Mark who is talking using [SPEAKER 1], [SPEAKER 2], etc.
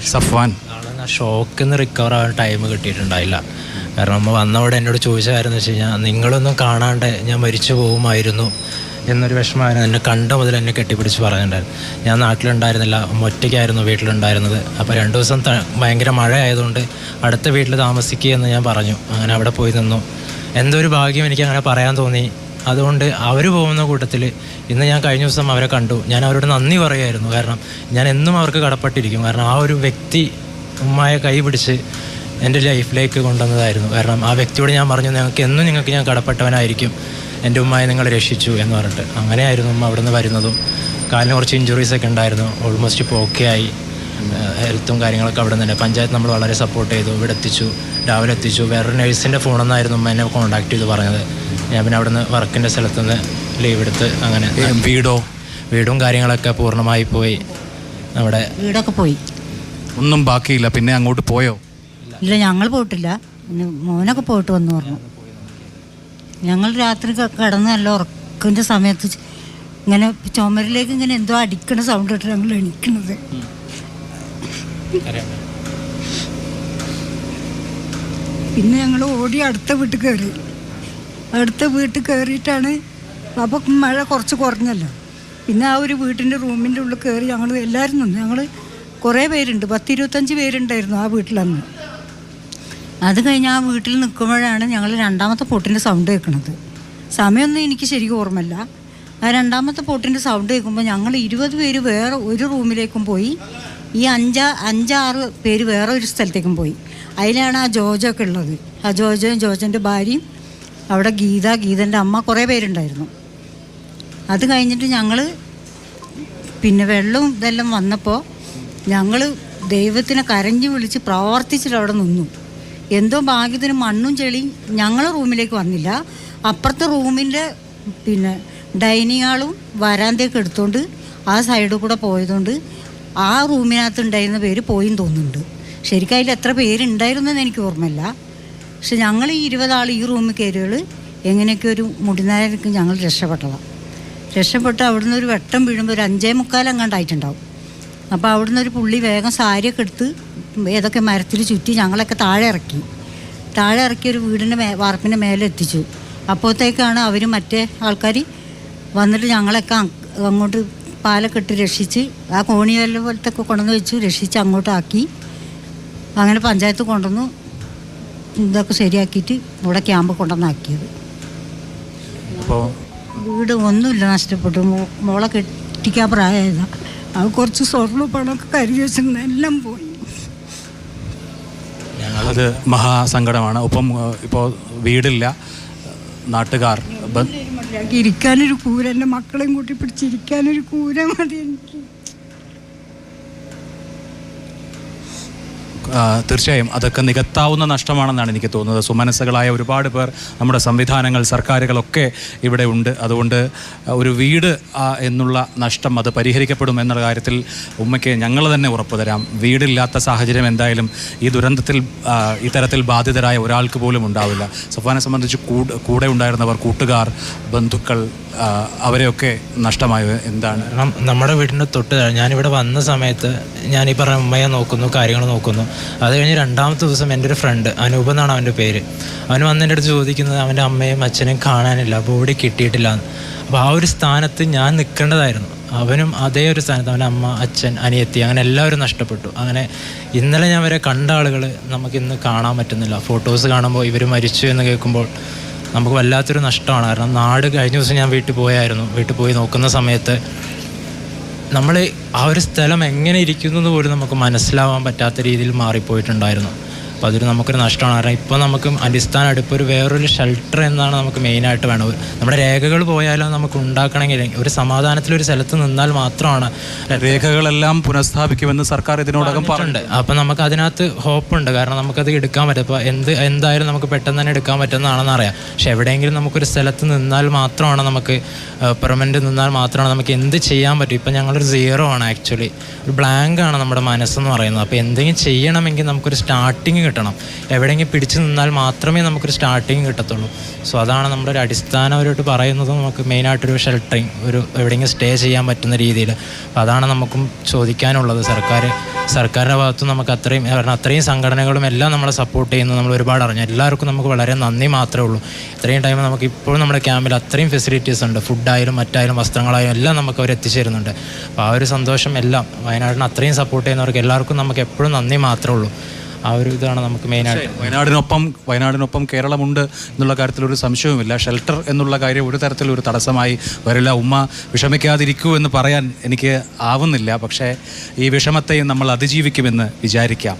[SPEAKER 1] സഫ്വാൻ.
[SPEAKER 2] ആ ഷോക്കിൽ നിന്ന് റിക്കവർ ആവാൻ ടൈം കിട്ടിയിട്ടുണ്ടായില്ല. കാരണം നമ്മൾ വന്നവിടെ എന്നോട് ചോദിച്ച കാര്യം എന്ന് വെച്ച് കഴിഞ്ഞാൽ നിങ്ങളൊന്നും കാണാണ്ട് ഞാൻ മരിച്ചു പോകുമായിരുന്നു എന്നൊരു വിഷമമായിരുന്നു എന്നെ കണ്ട മുതൽ എന്നെ കെട്ടിപ്പിടിച്ച് പറഞ്ഞിട്ടുണ്ടായിരുന്നു. ഞാൻ നാട്ടിലുണ്ടായിരുന്നില്ല ഒറ്റയ്ക്കായിരുന്നു വീട്ടിലുണ്ടായിരുന്നത്. അപ്പോൾ രണ്ട് ദിവസം ഭയങ്കര മഴ ആയതുകൊണ്ട് അടുത്ത വീട്ടിൽ താമസിക്കുക എന്ന് ഞാൻ പറഞ്ഞു. അങ്ങനെ അവിടെ പോയി നിന്നു. എന്തൊരു ഭാഗ്യം എനിക്ക് അങ്ങനെ പറയാൻ തോന്നി. അതുകൊണ്ട് അവർ പോകുന്ന കൂട്ടത്തിൽ ഇന്ന് ഞാൻ കഴിഞ്ഞ ദിവസം അവരെ കണ്ടു. ഞാൻ അവരോട് നന്ദി പറയുമായിരുന്നു കാരണം ഞാൻ എന്നും അവർക്ക് കടപ്പെട്ടിരിക്കും. കാരണം ആ ഒരു വ്യക്തി ഉമ്മായ കൈ പിടിച്ച് എന്റെ ലൈഫിലേക്ക് കൊണ്ടുവന്നതായിരുന്നു. കാരണം ആ വ്യക്തിയോട് ഞാൻ പറഞ്ഞു ഞങ്ങൾക്ക് എന്നും നിങ്ങൾക്ക് ഞാൻ കടപ്പെട്ടവനായിരിക്കും. എന്റെ ഉമ്മയെ നിങ്ങൾ രക്ഷിച്ചു എന്ന് പറഞ്ഞിട്ട്. അങ്ങനെയായിരുന്നു ഉമ്മ അവിടെ നിന്ന് വരുന്നതും. കാലിന് കുറച്ച് ഇഞ്ചുറീസൊക്കെ ഉണ്ടായിരുന്നു. ഓൾമോസ്റ്റ് ഇപ്പോൾ ഓക്കെ ആയി. ഹെൽത്തും കാര്യങ്ങളൊക്കെ അവിടെ നിന്ന് തന്നെ പഞ്ചായത്ത് നമ്മൾ വളരെ സപ്പോർട്ട് ചെയ്തു. ഇവിടെ എത്തിച്ചു. രാവിലെ എത്തിച്ചു. വേറൊരു നഴ്സിന്റെ ഫോണെന്നായിരുന്നു ഉമ്മ എന്നെ കോൺടാക്ട് ചെയ്ത് പറഞ്ഞത്. ഞാൻ പിന്നെ അവിടെ നിന്ന് വർക്കിന്റെ സ്ഥലത്ത് നിന്ന് ലീവ് എടുത്ത് അങ്ങനെ
[SPEAKER 1] വീടോ?
[SPEAKER 2] വീടും കാര്യങ്ങളൊക്കെ പൂർണമായി പോയി. നമ്മുടെ
[SPEAKER 3] വീടൊക്കെ പോയി.
[SPEAKER 1] ഒന്നും ബാക്കിയില്ല. പിന്നെ അങ്ങോട്ട് പോയോ?
[SPEAKER 3] ഇല്ല ഞങ്ങൾ പോയിട്ടില്ല. പിന്നെ മോനൊക്കെ പോയിട്ട് വന്നു പറഞ്ഞു. ഞങ്ങൾ രാത്രി കിടന്ന് നല്ല ഉറക്കിന്റെ സമയത്ത് ഇങ്ങനെ ചുമരിലേക്ക് ഇങ്ങനെ എന്തോ അടിക്കണ സൗണ്ട് ഇട്ട് ഞങ്ങൾ എണീക്കണത്.
[SPEAKER 4] പിന്നെ ഞങ്ങൾ ഓടി അടുത്ത വീട്ടിൽ കയറി. അടുത്ത വീട്ടിൽ കയറിയിട്ടാണ് അപ്പോൾ മഴ കുറച്ച് കുറഞ്ഞല്ലോ. പിന്നെ ആ ഒരു വീട്ടിന്റെ റൂമിന്റെ ഉള്ളിൽ കയറി ഞങ്ങൾ എല്ലാവരും നിന്നു. ഞങ്ങൾ കുറേ പേരുണ്ട്. പത്തിരുപത്തഞ്ച് പേരുണ്ടായിരുന്നു ആ വീട്ടിലന്ന്
[SPEAKER 3] അത് കഴിഞ്ഞ് ആ വീട്ടിൽ നിൽക്കുമ്പോഴാണ് ഞങ്ങൾ രണ്ടാമത്തെ പൊട്ടിന്റെ സൗണ്ട് കേൾക്കുന്നത് സമയമൊന്നും എനിക്ക് ശരിക്കും ഓർമ്മയില്ല. ആ രണ്ടാമത്തെ പൊട്ടിന്റെ സൗണ്ട് കേൾക്കുമ്പോൾ ഞങ്ങൾ ഇരുപത് പേര് വേറെ ഒരു റൂമിലേക്കും പോയി ഈ അഞ്ചാ അഞ്ചാറ് പേര് വേറൊരു സ്ഥലത്തേക്കും പോയി. അതിലാണ് ആ ജോജോ ഒക്കെ ഉള്ളത്. ആ ജോജോയും ജോജന്റെ ഭാര്യയും അവിടെ ഗീത ഗീതന്റെ അമ്മ കുറേ പേരുണ്ടായിരുന്നു. അത് കഴിഞ്ഞിട്ട് ഞങ്ങൾ പിന്നെ വെള്ളവും ഇതെല്ലാം വന്നപ്പോൾ ഞങ്ങൾ ദൈവത്തിനെ കരഞ്ഞു വിളിച്ച് പ്രാർത്ഥിച്ചിട്ട് അവിടെ നിന്നു. എന്തോ ഭാഗ്യത്തിന് മണ്ണും ചെളി ഞങ്ങളെ റൂമിലേക്ക് വന്നില്ല. അപ്പുറത്തെ റൂമിന്റെ പിന്നെ ഡൈനിങ് ഹാളും വരാന്തയൊക്കെ എടുത്തുകൊണ്ട് ആ സൈഡിൽ കൂടെ പോയതുകൊണ്ട് ആ റൂമിനകത്ത് ഉണ്ടായിരുന്ന പേര് പോയിന്ന് തോന്നുന്നുണ്ട്. ശരിക്കും അതിൽ എത്ര പേരുണ്ടായിരുന്നു എന്ന് എനിക്ക് ഓർമ്മയില്ല. പക്ഷെ ഞങ്ങൾ ഈ ഇരുപതാൾ ഈ റൂമിൽ കയറികൾ എങ്ങനെയൊക്കെ ഒരു മുടിനായർക്ക് ഞങ്ങൾ രക്ഷപ്പെട്ടതാണ് രക്ഷപ്പെട്ട് അവിടുന്ന് ഒരു വെട്ടം വീഴുമ്പോൾ ഒരു അഞ്ചേ മുക്കാലെങ്ങാണ്ടായിട്ടുണ്ടാവും അപ്പോൾ അവിടുന്ന് ഒരു പുള്ളി വേഗം സാരിയൊക്കെ എടുത്ത് ഏതൊക്കെ മരത്തിൽ ചുറ്റി ഞങ്ങളൊക്കെ താഴെ ഇറക്കി. താഴെ ഇറക്കി ഒരു വീടിന്റെ മേ വാർപ്പിന്റെ മേലെ എത്തിച്ചു. അപ്പോഴത്തേക്കാണ് അവർ മറ്റേ ആൾക്കാർ വന്നിട്ട് ഞങ്ങളൊക്കെ അങ്ങോട്ട് പാലൊക്കെ ഇട്ട് രക്ഷിച്ച് ആ കോണിയല്ല പോലത്തെ ഒക്കെ കൊണ്ടുവന്ന് വെച്ചു രക്ഷിച്ച് അങ്ങോട്ടാക്കി അങ്ങനെ പഞ്ചായത്ത് കൊണ്ടുവന്നു. ഇതൊക്കെ ശരിയാക്കിയിട്ട് ഇവിടെ ക്യാമ്പ് കൊണ്ടുവന്നാക്കിയത്.
[SPEAKER 4] വീട് ഒന്നുമില്ല നഷ്ടപ്പെട്ടു. മോളെ കെട്ടിക്കാൻ പ്രായമായതാണ് അത് കുറച്ച് സ്വർണ പണമൊക്കെ കരുതി വെച്ചിരുന്ന എല്ലാം പോയി.
[SPEAKER 1] അത് മഹാസങ്കടമാണ്. ഒപ്പം ഇപ്പോൾ വീടില്ല. നാട്ടുകാർ
[SPEAKER 4] ഇരിക്കാനൊരു കൂര എന്റെ മക്കളെയും കൂട്ടി പിടിച്ചിരിക്കാനൊരു കൂര മതി എനിക്ക്.
[SPEAKER 1] തീർച്ചയായും അതൊക്കെ നികത്താവുന്ന നഷ്ടമാണെന്നാണ് എനിക്ക് തോന്നുന്നത്. സുമനസ്സുകളായ ഒരുപാട് പേർ നമ്മുടെ സംവിധാനങ്ങൾ സർക്കാരുകളൊക്കെ ഇവിടെ ഉണ്ട്. അതുകൊണ്ട് ഒരു വീട് എന്നുള്ള നഷ്ടം അത് പരിഹരിക്കപ്പെടും എന്നുള്ള കാര്യത്തിൽ ഉമ്മയ്ക്ക് ഞങ്ങൾ തന്നെ ഉറപ്പ് തരാം. വീടില്ലാത്ത സാഹചര്യം എന്തായാലും ഈ ദുരന്തത്തിൽ ഇത്തരത്തിൽ ബാധിതരായ ഒരാൾക്ക് പോലും ഉണ്ടാവില്ല. സഫാനെ സംബന്ധിച്ച് കൂടെ ഉണ്ടായിരുന്നവർ കൂട്ടുകാർ ബന്ധുക്കൾ അവരെയൊക്കെ നഷ്ടമായത് എന്താണ്?
[SPEAKER 2] നമ്മുടെ വീടിന്റെ തൊട്ട് ഞാനിവിടെ വന്ന സമയത്ത് ഞാൻ ഈ പറഞ്ഞ ഉമ്മയെ നോക്കുന്നു കാര്യങ്ങൾ നോക്കുന്നു. അത് കഴിഞ്ഞ് രണ്ടാമത്തെ ദിവസം എന്റെ ഒരു ഫ്രണ്ട് അനൂപ് എന്നാണ് അവന്റെ പേര്. അവൻ വന്ന് എന്റെ അടുത്ത് ചോദിക്കുന്നത് അവന്റെ അമ്മയും അച്ഛനെയും കാണാനില്ല ബോഡി കിട്ടിയിട്ടില്ല അപ്പോൾ ആ ഒരു സ്ഥാനത്ത് ഞാൻ നിൽക്കേണ്ടതായിരുന്നു. അവനും അതേ ഒരു സ്ഥാനത്ത് അവന്റെ അമ്മ അച്ഛൻ അനിയത്തി അങ്ങനെ എല്ലാവരും നഷ്ടപ്പെട്ടു. അങ്ങനെ ഇന്നലെ ഞാൻ വരെ കണ്ട ആളുകൾ നമുക്കിന്ന് കാണാൻ പറ്റുന്നില്ല. ഫോട്ടോസ് കാണുമ്പോൾ ഇവർ മരിച്ചു എന്ന് കേൾക്കുമ്പോൾ നമുക്ക് വല്ലാത്തൊരു നഷ്ടമാണ്. കാരണം നാട് കഴിഞ്ഞ ദിവസം ഞാൻ വീട്ടിൽ പോയായിരുന്നു. വീട്ടിൽ പോയി നോക്കുന്ന സമയത്ത് നമ്മൾ ആ ഒരു സ്ഥലം എങ്ങനെ ഇരിക്കുന്നു എന്ന് പോലും നമുക്ക് മനസ്സിലാവാൻ പറ്റാത്ത രീതിയിൽ മാറിപ്പോയിട്ടുണ്ടായിരുന്നു. അപ്പോൾ അതൊരു നമുക്കൊരു നഷ്ടമാണ്. കാരണം ഇപ്പോൾ നമുക്ക് അടിസ്ഥാനമായിട്ട് ഇപ്പോൾ ഒരു വേറൊരു ഷെൽട്ടർ എന്നാണ് നമുക്ക് മെയിനായിട്ട് വേണം നമ്മുടെ രേഖകൾ പോയാലും നമുക്ക് ഉണ്ടാക്കണമെങ്കിൽ ഒരു സമാധാനത്തിലൊരു സ്ഥലത്ത് നിന്നാൽ മാത്രമാണ്.
[SPEAKER 1] രേഖകളെല്ലാം പുനഃസ്ഥാപിക്കുമെന്ന് സർക്കാർ ഇതിനോടകം പറഞ്ഞു.
[SPEAKER 2] അപ്പോൾ അപ്പം നമുക്ക് അതിനകത്ത് ഹോപ്പുണ്ട് കാരണം നമുക്കത് എടുക്കാൻ പറ്റും. അപ്പോൾ എന്ത് എന്തായാലും നമുക്ക് പെട്ടെന്ന് തന്നെ എടുക്കാൻ പറ്റുന്നതാണെന്ന് അറിയാം. പക്ഷെ എവിടെയെങ്കിലും നമുക്കൊരു സ്ഥലത്ത് നിന്നാൽ മാത്രമാണ് നമുക്ക് പെർമനന്റ് നിന്നാൽ മാത്രമാണ് നമുക്ക് എന്ത് ചെയ്യാൻ പറ്റും. ഇപ്പം ഞങ്ങളൊരു സീറോ ആണ് ആക്ച്വലി ഒരു ബ്ലാങ്ക് ആണ് നമ്മുടെ മനസ്സെന്ന് പറയുന്നത്. അപ്പോൾ എന്തെങ്കിലും ചെയ്യണമെങ്കിൽ നമുക്കൊരു സ്റ്റാർട്ടിങ് കിട്ടണം. എവിടെയെങ്കിലും പിടിച്ചു നിന്നാൽ മാത്രമേ നമുക്കൊരു സ്റ്റാർട്ടിങ് കിട്ടത്തുള്ളൂ. സോ അതാണ് നമ്മുടെ ഒരു അടിസ്ഥാനപരമായിട്ട് പറയുന്നത്. നമുക്ക് മെയിനായിട്ടൊരു ഷെൽട്ടറിങ് ഒരു എവിടെയെങ്കിലും സ്റ്റേ ചെയ്യാൻ പറ്റുന്ന രീതിയിൽ. അപ്പോൾ അതാണ് നമുക്കും ചോദിക്കാനുള്ളത്. സർക്കാർ സർക്കാരിന്റെ ഭാഗത്തും നമുക്ക് അത്രയും കാരണം അത്രയും സംഘടനകളും എല്ലാം നമ്മളെ സപ്പോർട്ട് ചെയ്യുന്നത് നമ്മൾ ഒരുപാട് അറിഞ്ഞു. എല്ലാവർക്കും നമുക്ക് വളരെ നന്ദി മാത്രമേ ഉള്ളൂ. ഇത്രയും ടൈം നമുക്ക് ഇപ്പോഴും നമ്മുടെ ക്യാമ്പിൽ അത്രയും ഫെസിലിറ്റീസ് ഉണ്ട്. ഫുഡായാലും മറ്റായാലും വസ്ത്രങ്ങളായാലും എല്ലാം നമുക്ക് അവർ എത്തിച്ചേരുന്നുണ്ട്. അപ്പോൾ ആ ഒരു സന്തോഷം എല്ലാം വയനാടിന് അത്രയും സപ്പോർട്ട് ചെയ്യുന്നവർക്ക് എല്ലാവർക്കും നമുക്ക് എപ്പോഴും നന്ദി മാത്രമേ ഉള്ളൂ. ആ ഒരു ഇതാണ് നമുക്ക് മെയിനായിട്ട്
[SPEAKER 1] വയനാടിനൊപ്പം വയനാടിനൊപ്പം കേരളമുണ്ട് എന്നുള്ള കാര്യത്തിൽ ഒരു സംശയവുമില്ല. ഷെൽട്ടർ എന്നുള്ള കാര്യം ഒരു തരത്തിൽ ഒരു തടസ്സമായി വരില്ല. ഉമ്മ വിഷമിക്കാതിരിക്കൂ എന്ന് പറയാൻ എനിക്ക് ആവുന്നില്ല. പക്ഷേ ഈ വിഷമത്തെയും നമ്മൾ അതിജീവിക്കുമെന്ന് വിചാരിക്കാം.